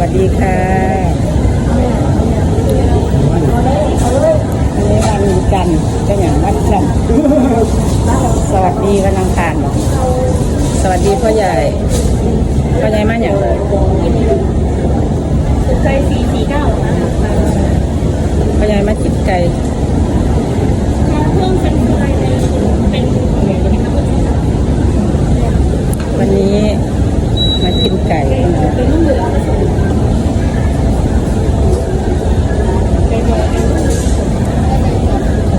วัสดีค่ะวันนี้วันจันทร์เป็นอย่างวันจันทร์สวัสดีวันอังคารสวัสดีพ่อใหญ่พ่อใหญ่มาอย่างใจสี่สี่เก้านะคะพ่อใหญ่มาจิตไก่ เพิ่มเป็นอะไรเป็นเป็นอะไรนะคะ วันนี้มากินไก่นะ เป็นลูกเหลือเป็นอะไรกัน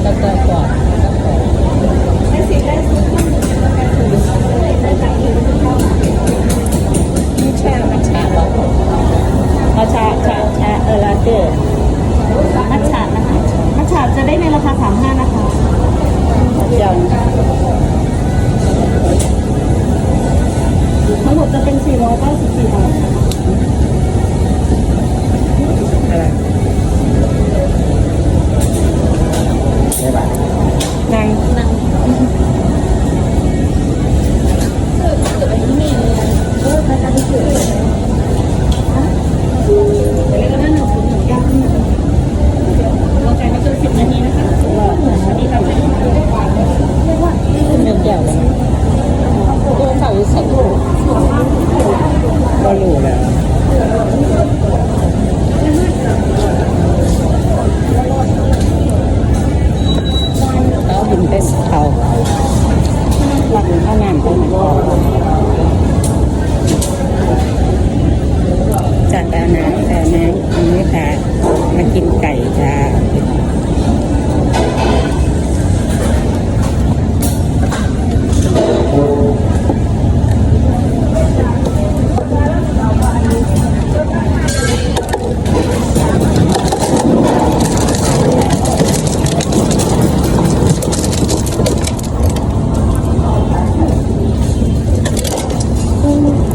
แล้วก็กรอบ ได้สิได้สุดได้สุดได้ใจอยู่ที่เขา นี่ชามัชชาหรอเอาชาชาชา เออลาเต้มัทฉะนะคะ มัทฉะจะได้ในราคาสามห้านะคะข้าวเจ้า ทั้งหมดจะเป็นสี่ร้อยเก้าสิบสี่บาท อะไร ใช่ป่ะ นาง นั่งเกิดอะไรนี่เออประกันเกิดเดี๋ยวก็นั่งหนึ่งศูนย์หนึ่งเก้าขึ้นมาเราใจไม่เกินสิบนาทีนะคะสวัสดีค่ะ เนื้อแก้วเลยโอ้เขาใส่ก็รู้แล้วเราบินไปเขาหลังข้าว น้ำไปไหน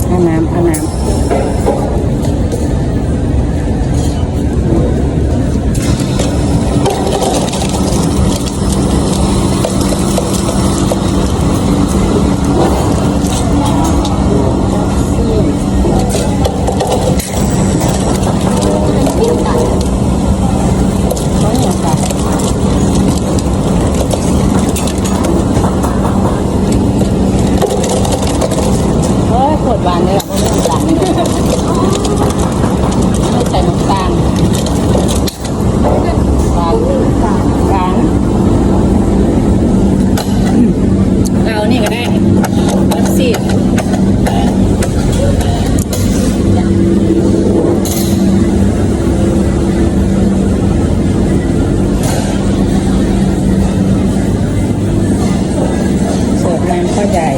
เอาน้ำเอาน้ำต้องอย่างไรเฮ้ยขวดหวานเลยเหรอไม่ใส่น้ำตาลหวานหวานเรานี่ก็ได้วัดสิเข้าวใหญ่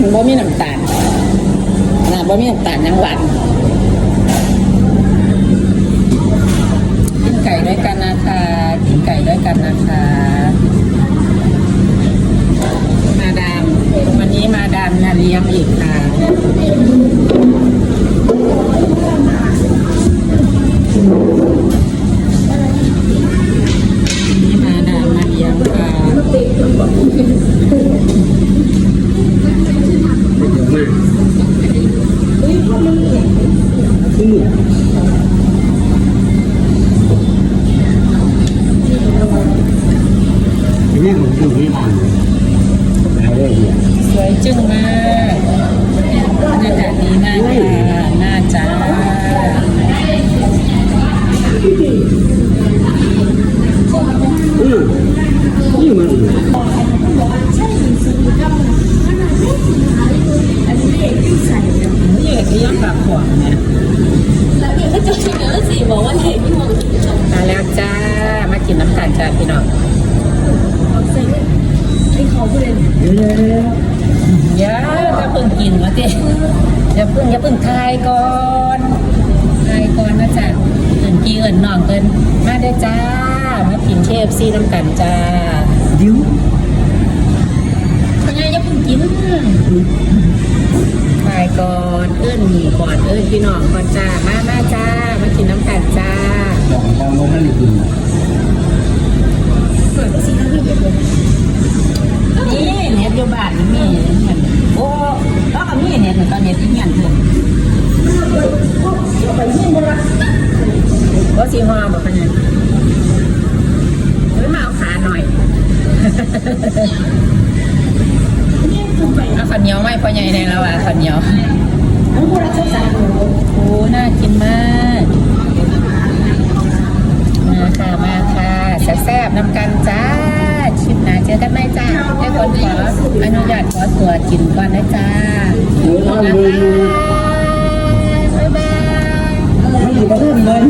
มันบ่มีน้ำตาลนะบ่มีน้ำตาลยังหวานกินไก่ด้วยกันนะคะกินไก่ด้วยกันนะคะ มาดาม วันนี้มาดามนาเลี้ยงอีกค่ะ แม่ของคุณที่บ้านหายได้เหี้ยสวยจึ้งมากบรรยากาศดีมากค่ะน่าจ้าอืมนี่มันนี่เห็นที่ยังปากขวางเนี่ยแล้วเดี๋ยวก็จะเจอสิบอกว่าไหนที่มองมาแล้วจ้า มากินน้ำตาลจ้าพี่น้อง ไอ้เขาเลยเดี๋ยวเดี๋ยวเดี๋ยวอย่าจะเพิ่งกินวะเต้อย่าเพิ่งอย่าเพิ่งทายก่อนทายก่อนนะจ๊ะเอินพี่เอินน้องเอินมาได้จ้า มากินเคฟซีน้ำกันจ้าเดี๋ยวยังไงจะเพิ่งกินทายก่อนเอินหนีก่อนเอิ้นพี่น้องก่อนจ้า มามาจ้า มากินน้ำกันจ้าบอกตอนลงนั่น วยก็สิที่นี่นี่เน็ตอยู่บ้านนี่มีเน็ตโอ้ก็ก็มีเน็ตตอนเน็ตที่เงี้ยเพิ่นไปเงี้ยบ่ละก็สิฮอบ่คั่นน่ะเฮ้ยมาเอาขาหน่อยเอาขันเหนียวไหมพ่อใหญ่ในแล้วอะขันเหนียว อนุญาตขอตัวกินก่อนนะจ๊ะบ๊ายบเราเลยดูไม่อยู่ประเทศเลย